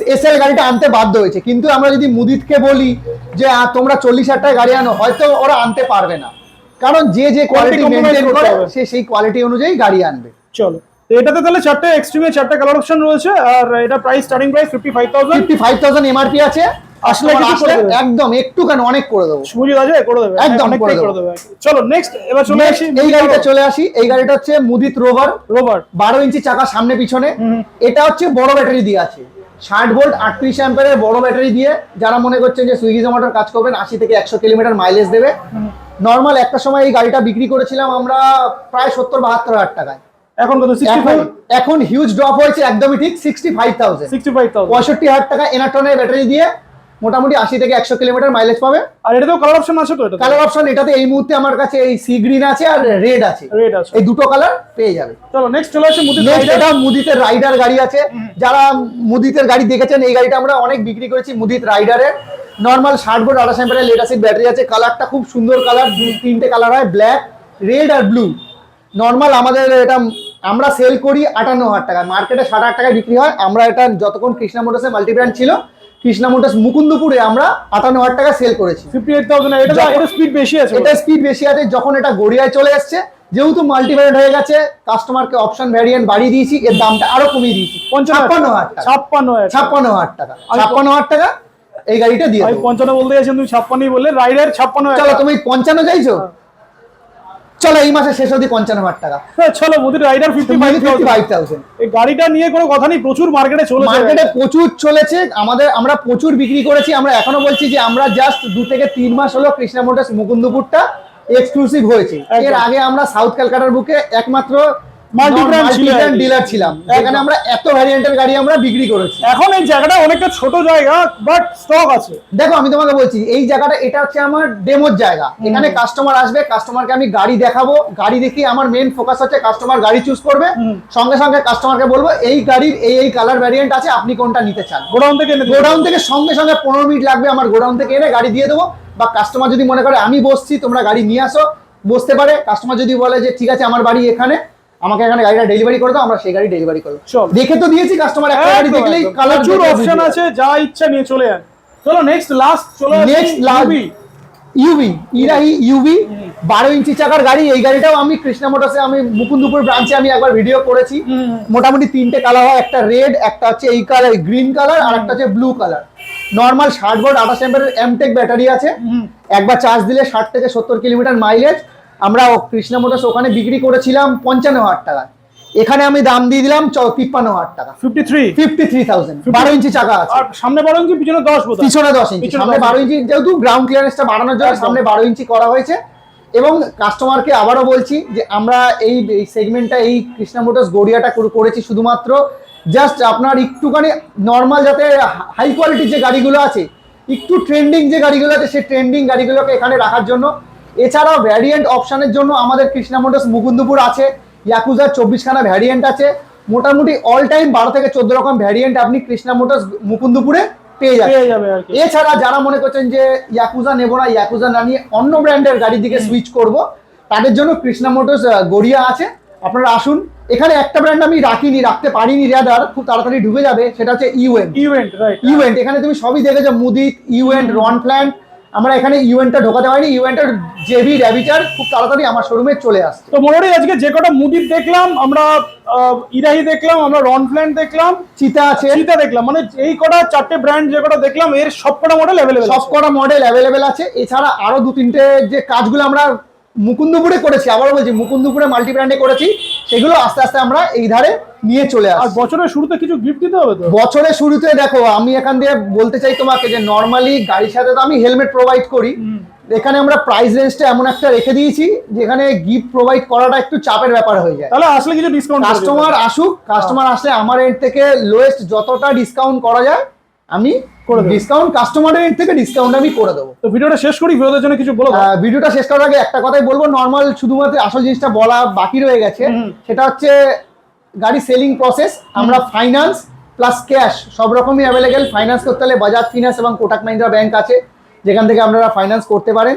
এসএল গাড়িটা আনতে বাধ্য হয়েছে। কিন্তু আমরা যদি মুদিতকে বলি যে তোমরা চল্লিশ হাজার টাকা গাড়ি আনো হয়তো ওরা আনতে পারবে না। কারণ যে যে কোয়ালিটি মেনটেন করে। সে সেই কোয়ালিটি অনুযায়ী গাড়ি আনবে। চলো। তো এটাতে তাহলে চারটে এক্সট্রিমে চারটে কালার অপশন রয়েছে আর এটা price starting price fifty five thousand fifty five thousand MRP আছে আসলে একদম একটু কেন অনেক করে দেবো। সুজি আছে করে দেবে একদম করে দেবে। চলো নেক্সট এবার চলে আসি এই গাড়িটা চলে আসি এই গাড়িটা হচ্ছে মুদিত রোভার রোভার বারো ইঞ্চি চাকা সামনে পিছনে। এটা হচ্ছে বড় ব্যাটারি দিয়ে আছে। ষাট ভোল্ট আটত্রিশ অ্যাম্পারের বড় ব্যাটারি দিয়ে যারা মনে করছেন যে সুইগি জোম্যাটোর কাজ করবেন আশি থেকে একশো কিলোমিটার মাইলেজ দেবে। নর্মাল একটা সময় এই গাড়িটা বিক্রি করেছিলাম আমরা প্রায় সত্তর বাহাত্তর হাজার টাকায়। এখন কত? এখন হিউজ ড্রপ হয়েছে একদমই ঠিক sixty five thousand sixty five thousand পঁয়ষট্টি হাজার টাকা এনাটনের ব্যাটারি দিয়ে মোটামুটি আশি থেকে একশো কিলোমিটার মাইলেজ পাবে। আর এটাতেও কালার অপশন আছে তো এটা কালার অপশন এটাতে এই মুহূর্তে আমার কাছে এই সি গ্রিন আছে আর রেড আছে। রেড আছে। এই দুটো কালার পেয়ে যাবে। চলো নেক্সট চলে আসি মুদি নেক্সট এটা মুদিতের রাইডার গাড়ি আছে। যারা মুদিতের গাড়ি দেখেছেন এই গাড়িটা আমরা অনেক বিক্রি করেছি মুদিত রাইডারের নর্মাল ষাট ভোল্ট আঠাশ অ্যাম্পিয়ারের লেড অ্যাসিড ব্যাটারি আছে। কালারটা খুব সুন্দর কালার তিনটে কালার হয় ব্ল্যাক রেড আর ব্লু নর্মাল আমাদের এটা আমরা সেল করি আটান্ন হাজার টাকা মার্কেটে ষাট হাজার টাকায় বিক্রি হয়। আমরা এটা যতক্ষণ কৃষ্ণা মোটরসে মাল্টি ব্র্যান্ড ছিল কৃষ্ণা মোটরস মুকুন্দপুরে আমরা আটান্ন হাজার টাকা সেল করেছি। ফিফটি এইট থাউজেন্ড এটা স্পিড বেশি আছে। এটা স্পিড বেশি আছে যখন এটা গড়িয়ায় চলে এসছে যেহেতু মাল্টিভ্যারিয়েন্ট হয়ে গেছে কাস্টমারকে অপশন ভ্যারিয়েন্ট বাড়িয়ে দিয়েছি এর দামটা আরও কমিয়ে দিয়েছি। ছাপ্পান্ন হাজার টাকা। ছাপ্পান্ন হাজার ছাপ্পান্ন হাজার টাকা। ছাপ্পান্ন হাজার টাকা এই গাড়িটা দিয়ে আমি পঞ্চান্ন বলতে গেছেন তুমি ছাপ্পান্নই বললে রাইডার ছাপ্পান্ন চলো তুমি পঞ্চান্ন চাইছো? চলো এই মাসে শেষ অবধি পঞ্চান্ন হাজার টাকা। হ্যাঁ, চলো মোদির rider fifty five fifty five thousand এই গাড়িটা নিয়ে কোনো কথা নেই প্রচুর মার্কেটে চলেছে মার্কেটে প্রচুর চলেছে আমাদের আমরা প্রচুর বিক্রি করেছি আমরা এখনও বলছি যে আমরা জাস্ট দু থেকে তিন মাস হলো কৃষ্ণা মোটরস মুকুন্দপুরটা এক্সক্লুসিভ হয়েছে। এর আগে আমরা সাউথ ক্যালকাটার বুকে একমাত্র ডিলার ছিলাম। এখানে আমরা এত ভ্যারিয়েন্টের গাড়ি আমরা বিক্রি করেছি। এখন এই জায়গাটা অনেকটা ছোট জায়গা বাট স্টক আছে। দেখো আমি তোমাকে বলছি এই জায়গাটা এটা হচ্ছে আমার ডেমোর জায়গা। এখানে কাস্টমার আসবে কাস্টমারকে আমি গাড়ি দেখাবো। গাড়ি দেখিয়ে আমার মেন ফোকাস হচ্ছে কাস্টমার গাড়ি চুজ করবে। সঙ্গে সঙ্গে কাস্টমারকে বলব এই গাড়ির এই এই কালার ভ্যারিয়েন্ট আছে আপনি কোনটা নিতে চান? গোডাউন থেকে গোডাউন থেকে সঙ্গে সঙ্গে পনেরো মিনিট লাগবে আমার গোডাউন থেকে এনে গাড়ি দিয়ে দেবো। বা কাস্টমার যদি মনে করে আমি বসছি তোমরা গাড়ি নিয়ে আসো। বসতে পারে। কাস্টমার যদি বলে যে ঠিক আছে আমার বাড়ি এখানে। আমাকে এখানে গাড়িটা ডেলিভারি করে দাও আমরা সেই গাড়ি ডেলিভারি করব। দেখে তো দিয়েছি কাস্টমার একটা গাড়ি দেখলেই কালার প্রচুর অপশন আছে যা ইচ্ছা নিয়ে চলে যান চলো নেক্সট লাস্ট চলো Next last- ইউবি ইরাহি ইউবি বারো ইঞ্চি চাকার গাড়ি এই গাড়িটাও আমি কৃষ্ণা মোটরসে আমি মুকুন্দপুর ব্রাঞ্চে আমি একবার ভিডিও করেছি। মোটামুটি তিনটে কালার হয় একটা রেড একটা হচ্ছে এই কালার গ্রিন কালার আর একটা হচ্ছে ব্লু কালার নর্মাল ষাট ভোল্ট আঠাশ এমটেক ব্যাটারি আছে। একবার চার্জ দিলে ষাট থেকে সত্তর কিলোমিটার মাইলেজ আমরা কৃষ্ণা মোটরস ওখানে বিক্রি করেছিলাম পঞ্চান্ন হাজার টাকা। এখানে আমি দাম দিয়ে দিলাম তিপ্পান্ন হাজার টাকা। Fifty three fifty three thousand বারো ইঞ্চি চাকা আছে। সামনে বারো ইঞ্চি পিছনে দশ পিছনে দশ ইঞ্চি সামনে বারো ইঞ্চি যেহেতু গ্রাউন্ড ক্লিয়ারেন্সটা বাড়ানোর জন্য। সামনে বারো ইঞ্চি করা হয়েছে। এবং কাস্টমারকে আবারও বলছি যে আমরা এই এই সেগমেন্টটা এই কৃষ্ণা মোটরস গড়িয়াটা করেছি শুধুমাত্র জাস্ট আপনার একটুখানি নর্মাল যাতে হাই কোয়ালিটির যে গাড়িগুলো আছে একটু ট্রেন্ডিং যে গাড়িগুলো আছে সেই ট্রেন্ডিং গাড়িগুলোকে এখানে রাখার জন্য এছাড়াও ভ্যারিয়েন্ট অপশানের জন্য আমাদের কৃষ্ণা মোটরস মুকুন্দপুর আছে ইয়াকুজার চব্বিশখানা ভ্যারিয়েন্ট আছে। মোটামুটি অল টাইম বারো থেকে চোদ্দ রকম ভ্যারিয়েন্ট আপনি কৃষ্ণা মোটরস মুকুন্দপুরে পেয়ে যাবেন। যাবে এছাড়া যারা মনে করছেন যে ইয়াকুজা নেব না ইয়াকুজা না নিয়ে অন্য ব্র্যান্ডের গাড়ির দিকে সুইচ করব তাদের জন্য কৃষ্ণা মোটরস গড়িয়া আছে। আপনারা আসুন। এখানে একটা ব্র্যান্ড আমি রাখিনি রাখতে পারিনি রেদার খুব তাড়াতাড়ি ঢুকে যাবে সেটা হচ্ছে ইউএন রাইট ইউএন্ট এখানে তুমি সবই দেখেছ মুদিত ইউএন্ট রন প্ল্যান্ট আমরা এখানে ইউএনটা ঢোকাতে পারিনি ইউএনটার জেবি র্যাবিটার খুব তাড়াতাড়ি আমার শোরুমে চলে আসছে। তো মোটামুটি আজকে যে কটা মুদির দেখলাম আমরা ইরাহি দেখলাম আমরা রন প্ল্যান্ট দেখলাম চিতা আছে। চিতা দেখলাম মানে এই কটা চারটে ব্র্যান্ড যে কটা দেখলাম এর সব কটা মডেল অ্যাভেলেবেল সব কটা মডেল অ্যাভেলেবেল আছে। এছাড়া আরও দু তিনটে যে কাজগুলো আমরা মুকুন্দপুরে করেছি আবারও বলছি মুকুন্দপুরে মাল্টি ব্র্যান্ডে করেছি সেগুলো আস্তে আস্তে আমরা এই ধারে নিয়ে চলে আর বছরের শুরুতে কিছু গিফট দিতে হবে তো? বছরের শুরুতে দেখো আমি এখান দিয়ে বলতে চাই তোমাকে যে নর্মালি গাড়ির সাথে তো আমি হেলমেট প্রোভাইড করি এখানে আমরা প্রাইস রেঞ্জটা এমন একটা রেখে দিয়েছি যেখানে গিফট প্রোভাইড করাটা একটু চাপের ব্যাপার হয়ে যায়। তাহলে আসলে কিছু ডিসকাউন্ট কাস্টমার আসুক কাস্টমার আসলে আমার এন্ড থেকে লোয়েস্ট যতটা ডিসকাউন্ট করা যায় আমি করে ডিসকাউন্ট কাস্টমারের থেকে ডিসকাউন্ট আমি করে দেবো। তো ভিডিওটা শেষ করি ভিডিওর জন্য কিছু বলো। ভিডিওটা শেষ করার আগে একটা কথাই বলব নর্মাল শুধুমাত্র আসল জিনিসটা বলা বাকি রয়ে গেছে। সেটা হচ্ছে গাড়ি সেলিং প্রসেস আমরা ফাইন্যান্স প্লাস ক্যাশ সব রকমই অ্যাভেলেবেল ফাইন্যান্স করতে হলে বাজাজ ফিনান্স এবং কোটাক মাহিন্দ্রা ব্যাংক আছে। যেখান থেকে আপনারা ফাইন্যান্স করতে পারেন।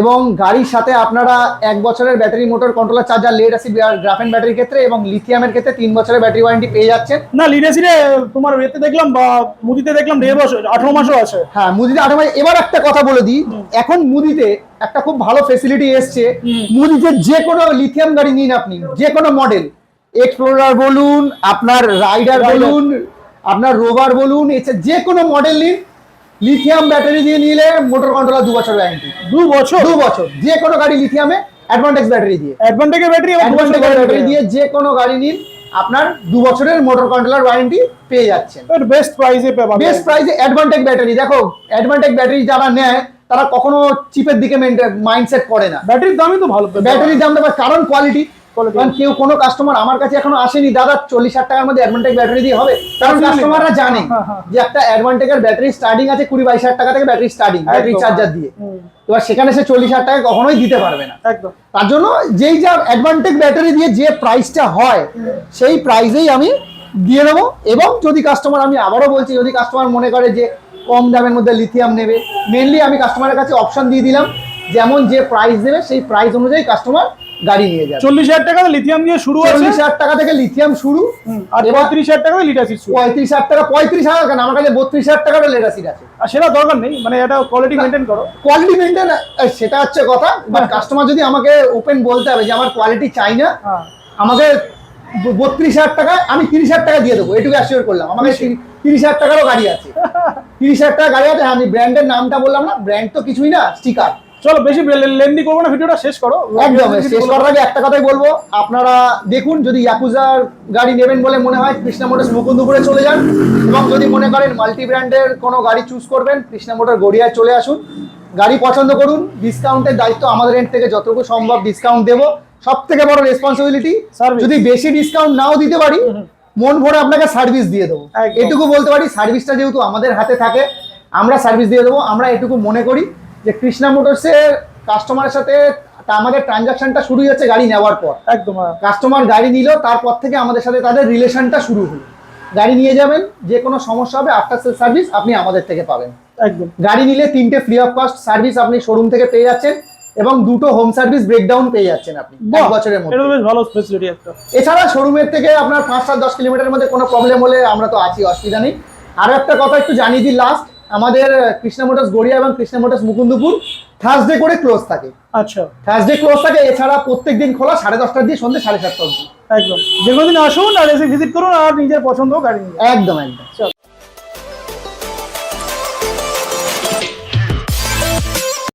এবং গাড়ির সাথে আপনারা এক বছরের battery motor controller charger lead আছে গ্রাফেন ব্যাটারির ক্ষেত্রে এবং লিথিয়ামের ক্ষেত্রে তিন বছরের ব্যাটারি ওয়ারেন্টি পেয়ে যাচ্ছেন। না লিডেসিরে তোমার এতে দেখলাম বা মুদিতে দেখলাম দেড় বছর আঠারো মাসও আছে। হ্যাঁ মুদিতে আঠারো মাস এবার একটা কথা বলে দিই। এখন মুদিতে একটা খুব ভালো ফেসিলিটি এসছে। মুদিতে যে কোনো লিথিয়াম গাড়ি নিন আপনি যে কোনো মডেল এক্সপ্লোরার বলুন আপনার রাইডার বলুন আপনার রোভার বলুন এছাড়া যে কোনো মডেল নিন। লিথিয়াম ব্যাটারি দিয়ে নিলে মোটর কন্ট্রোলার দু বছর ওয়ারেন্টি দু বছর? দু বছর। যে কোনো গাড়ি লিথিয়ামে অ্যাডভান্টেজ ব্যাটারি দিয়ে। অ্যাডভান্টেজের ব্যাটারি অ্যাডভান্টেজ ব্যাটারি দিয়ে যে কোনো গাড়ি নিন আপনার দু বছরের মোটর কন্ট্রোলার ওয়ারেন্টি পেয়ে যাচ্ছেন। বেস্ট প্রাইসে বেস্ট প্রাইসে অ্যাডভান্টেজ ব্যাটারি দেখো অ্যাডভান্টেজ ব্যাটারি যারা নেয় তারা কখনো চিপের দিকে মাইন্ডসেট করে না। ব্যাটারির দামই তো ভালো। ব্যাটারির দাম দেবে কারণ কোয়ালিটি। কারণ কেউ কোনো কাস্টমার আমার কাছে এখনও আসেনি। দাদা চল্লিশ হাজার টাকার মধ্যে অ্যাডভান্টেজ ব্যাটারি দিয়ে হবে। কারণ কাস্টমাররা জানে হ্যাঁ, হ্যাঁ। যে একটা অ্যাডভান্টেজের ব্যাটারি স্টার্টিং আছে কুড়ি বাইশ হাজার টাকা থেকে ব্যাটারি স্টার্টিং ব্যাটারি চার্জার দিয়ে। এবার সেখানে সে চল্লিশ হাজার টাকা কখনোই দিতে পারবে না। একদম। তার জন্য যেই যা অ্যাডভান্টেজ ব্যাটারি দিয়ে যে প্রাইসটা হয় সেই প্রাইসেই আমি দিয়ে দেবো। এবং যদি কাস্টমার আমি আবারও বলছি যদি কাস্টমার মনে করে যে কম দামের মধ্যে লিথিয়াম নেবে মেনলি আমি কাস্টমারের কাছে অপশন দিয়ে দিলাম যেমন যে প্রাইস দেবে সেই প্রাইস অনুযায়ী কাস্টমার গাড়ি নিয়ে যাবে। চল্লিশ হাজার টাকা লিথিয়াম দিয়ে শুরু চল্লিশ হাজার টাকা থেকে লিথিয়াম শুরু আর পঁয়ত্রিশ হাজার টাকা লিটার সিট পঁয়ত্রিশ হাজার টাকা পঁয়ত্রিশ হাজার কেন? আমার কাছে বত্রিশ হাজার টাকারও লেটাসিট আছে। আর সেটা দরকার নেই মানে এটা কোয়ালিটি মেনটেন করো। কোয়ালিটি মেনটেন সেটা হচ্ছে কথা বাট কাস্টমার যদি আমাকে ওপেন বলতে হবে যে আমার কোয়ালিটি চাই না হ্যাঁ। আমাকে বত্রিশ হাজার টাকা আমি তিরিশ হাজার টাকা দিয়ে দেবো এটুকু অ্যাসিওর করলাম। আমাকে তিরি- তিরিশ হাজার টাকারও গাড়ি আছে। তিরিশ হাজার টাকা গাড়ি আছে হ্যাঁ, আমি ব্র্যান্ডের নামটা বললাম না ব্র্যান্ড তো কিছুই না স্টিকার চলো বেশি লেন্দি করব না ভিডিওটা শেষ করো। একদম শেষ করার আগে একটা কথাই বলব আপনারা দেখুন যদি ইয়াকুজার গাড়ি নেবেন বলে মনে হয় কৃষ্ণা মোটরস মুকুন্দপুরে চলে যান এবং যদি মনে করেন মাল্টি ব্র্যান্ডের কোনো গাড়ি চুজ করবেন কৃষ্ণা মোটর গড়িয়ায় চলে আসুন। গাড়ি পছন্দ করুন ডিসকাউন্টের দায়িত্ব আমাদের এন্ড থেকে যতটুকু সম্ভব ডিসকাউন্ট দেবো। সব থেকে বড় রেসপন্সিবিলিটি. যদি বেশি ডিসকাউন্ট নাও দিতে পারি মন ভরে আপনাকে সার্ভিস দিয়ে দেবো। এটুকু বলতে পারি সার্ভিসটা যেহেতু আমাদের হাতে থাকে আমরা সার্ভিস দিয়ে দেবো আমরা এটুকু মনে করি। যে কৃষ্ণা মোটরসের কাস্টমারের সাথে তা আমাদের ট্রানজাকশনটা শুরু হচ্ছে গাড়ি নেওয়ার পর। একদম হ্যাঁ। কাস্টমার গাড়ি নিল তারপর থেকে আমাদের সাথে তাদের রিলেশনটা শুরু হলো। গাড়ি নিয়ে যাবেন যে কোনো সমস্যা হবে আফটার সেল সার্ভিস আপনি আমাদের থেকে পাবেন। একদম। গাড়ি নিলে তিনটে ফ্রি অফ কস্ট সার্ভিস আপনি শোরুম থেকে পেয়ে যাচ্ছেন এবং দুটো হোম সার্ভিস ব্রেকডাউন পেয়ে যাচ্ছেন আপনি এক বছরের মধ্যে। বেশ ভালো ফেসিলিটি একটা। এছাড়া শোরুমের থেকে আপনার পাঁচ সাত দশ কিলোমিটারের মধ্যে কোনো প্রবলেম হলে আমরা তো আছি অসুবিধা নেই। আরও একটা কথা একটু জানিয়ে দিই লাস্ট আমাদের কৃষ্ণা মোটরস গড়িয়া এবং কৃষ্ণা মোটরস মুকুন্দপুর থার্সডে করে ক্লোজ থাকে। আচ্ছা। থার্সডে ক্লোজ থাকে এছাড়া প্রত্যেক দিন খোলা সাড়ে দশটার দিয়ে সন্ধ্যে সাড়ে সাতটা অবধি। একদম। যে কোনো দিন আসুন আর এসে ভিজিট করুন আর নিজের পছন্দ গাড়ি একদম একদম। চলো।